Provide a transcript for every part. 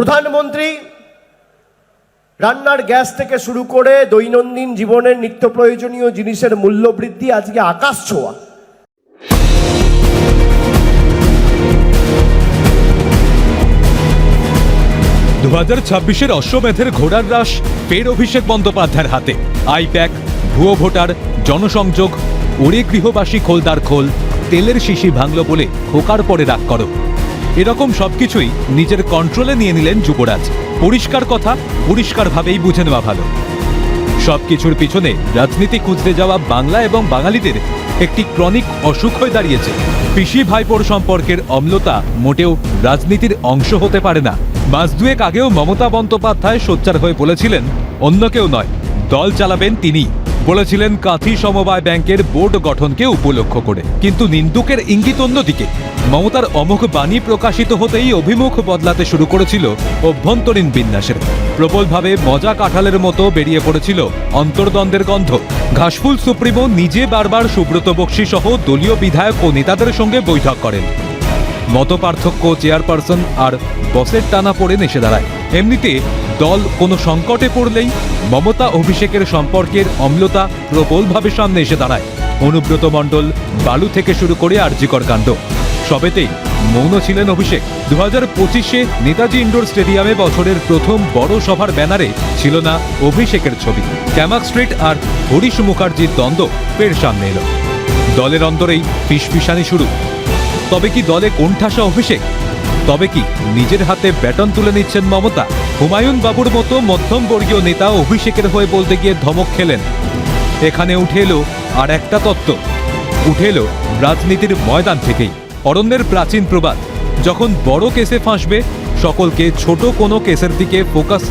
প্রধানমন্ত্রী, রান্নার গ্যাস থেকে শুরু করে দৈনন্দিন জীবনের নিত্য প্রয়োজনীয় জিনিসের মূল্য বৃদ্ধি আজকে আকাশ ছোঁয়া। দু হাজার ছাব্বিশের অশ্বমেধের ঘোড়ার রাস ফের অভিষেক বন্দ্যোপাধ্যায়ের হাতে। আইপ্যাক, ভুয়ো ভোটার, জনসংযোগ ওরে গৃহবাসী খোলদার খোল, তেলের শিশি ভাঙল বলে খোকার পরে রাগ করো। এরকম সবকিছুই নিজের কন্ট্রোলে নিয়ে নিলেন যুবরাজ। পরিষ্কার কথা, পরিষ্কারভাবেই বুঝে নেওয়া ভালো। সবকিছুর পিছনে রাজনীতি খুঁজতে যাওয়া বাংলা এবং বাঙালিদের একটি ক্রনিক অসুখ হয়ে দাঁড়িয়েছে। পিসি ভাইপোর সম্পর্কের অম্লতা মোটেও রাজনীতির অংশ হতে পারে না। মাস দুয়েক আগেও মমতা বন্দ্যোপাধ্যায় সোচ্চার হয়ে বলেছিলেন, অন্য কেউ নয়, দল চালাবেন তিনি বলেছিলেন কাঁথি সমবায় ব্যাংকের বোর্ড গঠনকে উপলক্ষ করে। কিন্তু নিন্দুকের ইঙ্গিত অন্যদিকে, মমতার অমুখ বাণী প্রকাশিত হতেই অভিমুখ বদলাতে শুরু করেছিল অভ্যন্তরীণ বিন্যাসের। প্রবলভাবে মজা কাঁঠালের মতো বেরিয়ে পড়েছিল অন্তর্দ্বন্দ্বের গন্ধ। ঘাসফুল সুপ্রিমো নিজে বারবার সুব্রত বক্সি সহ দলীয় বিধায়ক ও নেতাদের সঙ্গে বৈঠক করেন। মত পার্থক্য চেয়ারপারসন আর বসের টানা পড়ে এসে দাঁড়ায় এমনিতে দল কোনো সংকটে পড়লেই মমতা অভিষেকের সম্পর্কের অম্লতা প্রবলভাবে সামনে এসে দাঁড়ায়। অনুব্রত মণ্ডল বালু থেকে শুরু করে আরজিকর কাণ্ড। সবেতেই মৌন ছিলেন অভিষেক। দু হাজার পঁচিশে নেতাজি ইন্ডোর স্টেডিয়ামে বছরের প্রথম বড় সভার ব্যানারে ছিল না অভিষেকের ছবি। ক্যামাক স্ট্রিট আর হরিশ মুখার্জির দ্বন্দ্ব ফের সামনে এলো। দলের অন্তরেই ফিসফিসানি শুরু। তবে কি দলে কোণঠাসা অভিষেক? তবে কি, নিজের হাতে ব্যাটন তুলে নিচ্ছেন মমতা? হুমায়ুন বাবুর মতো মধ্যমবর্গীয় নেতা অভিষেকের হয়ে বলতে গিয়ে ধমক খেলেন। এখানে উঠে এলো আর একটা তত্ত্ব। উঠে এলো রাজনীতির ময়দান থেকেই। অরণ্যের প্রাচীন প্রবাদ। যখন বড় কেসে ফাঁসবে, সকলকে ছোট কোনো কেসের দিকে ফোকাস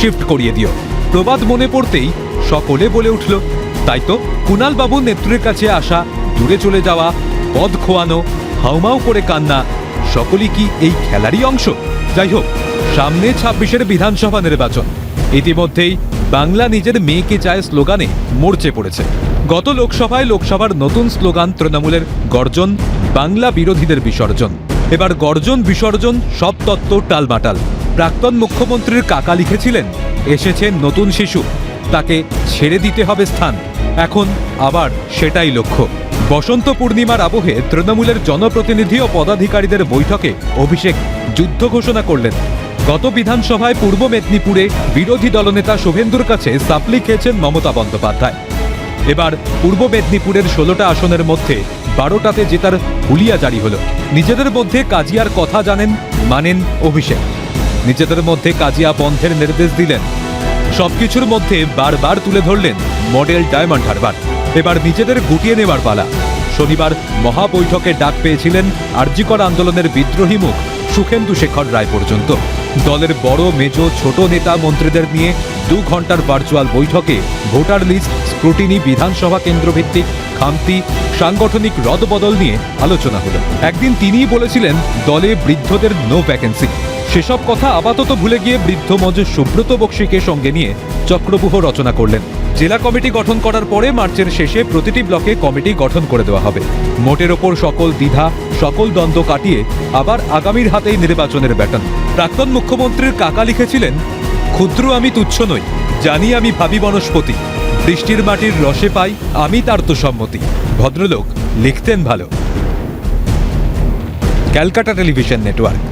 শিফট করিয়ে দিও। প্রবাদ মনে পড়তেই সকলে বলে উঠল, তাই তো কুণাল বাবুর নেত্রীর কাছে আসা, দূরে চলে যাওয়া, পদ খোয়ানো, হাউমাউ করে কান্না সকলই কি এই খেলারই অংশ? যাই হোক, সামনে ছাব্বিশের বিধানসভা নির্বাচন। ইতিমধ্যেই বাংলা নিজের মেয়েকে চায় স্লোগানে মরচে পড়েছে। গত লোকসভায় লোকসভার নতুন স্লোগান তৃণমূলের গর্জন, বাংলা বিরোধীদের বিসর্জন। এবার গর্জন, বিসর্জন, সব তত্ত্ব টালমাটাল। প্রাক্তন মুখ্যমন্ত্রীর কাকা লিখেছিলেন, এসেছে নতুন শিশু, তাকে ছেড়ে দিতে হবে স্থান। এখন আবার সেটাই লক্ষ্য। বসন্ত পূর্ণিমার আবহে তৃণমূলের জনপ্রতিনিধি ও পদাধিকারীদের বৈঠকে অভিষেক যুদ্ধ ঘোষণা করলেন। গত বিধানসভায় পূর্ব মেদিনীপুরে বিরোধী দলনেতা শুভেন্দুর কাছে সাপ্লি খেয়েছেন মমতা বন্দ্যোপাধ্যায়। এবার পূর্ব মেদিনীপুরের ষোলোটা আসনের মধ্যে বারোটাতে জেতার হুলিয়া জারি হলো। নিজেদের মধ্যে কাজিয়ার কথা জানেন, মানেন অভিষেক। নিজেদের মধ্যে কাজিয়া বন্ধের নির্দেশ দিলেন। সবকিছুর মধ্যে বারবার তুলে ধরলেন মডেল ডায়মন্ড হারবার। এবার নিজেদের গুটিয়ে নেওয়ার পালা। শনিবার মহাবৈঠকে ডাক পেয়েছিলেন আরজিকর আন্দোলনের বিদ্রোহী মুখ সুখেন্দু শেখর রায় পর্যন্ত। দলের বড়, মেজ, ছোট নেতা মন্ত্রীদের নিয়ে দু ঘণ্টার ভার্চুয়াল বৈঠকে ভোটার লিস্ট স্ক্রুটিনি বিধানসভা কেন্দ্রভিত্তিক, খামতি, সাংগঠনিক রদবদল নিয়ে আলোচনা হলো। একদিন তিনিই বলেছিলেন, দলে বৃদ্ধদের নো ভ্যাকেন্সি সেসব কথা আপাতত ভুলে গিয়ে বৃদ্ধ মজ সুব্রত বক্সিকে সঙ্গে নিয়ে চক্রবুহ রচনা করলেন। জেলা কমিটি গঠন করার পরে মার্চের শেষে প্রতিটি ব্লকে কমিটি গঠন করে দেওয়া হবে। মোটের ওপর সকল দ্বিধা, সকল দ্বন্দ্ব কাটিয়ে আবার আগামীর হাতেই নির্বাচনের ব্যাটন। প্রাক্তন মুখ্যমন্ত্রীর কাকা লিখেছিলেন, ক্ষুদ্র আমি তুচ্ছ নই, জানি আমি ভাবি বনস্পতি। বৃষ্টির মাটির রসে পাই, আমি তার তো সম্মতি। ভদ্রলোক লিখতেন ভালো। Calcutta television network.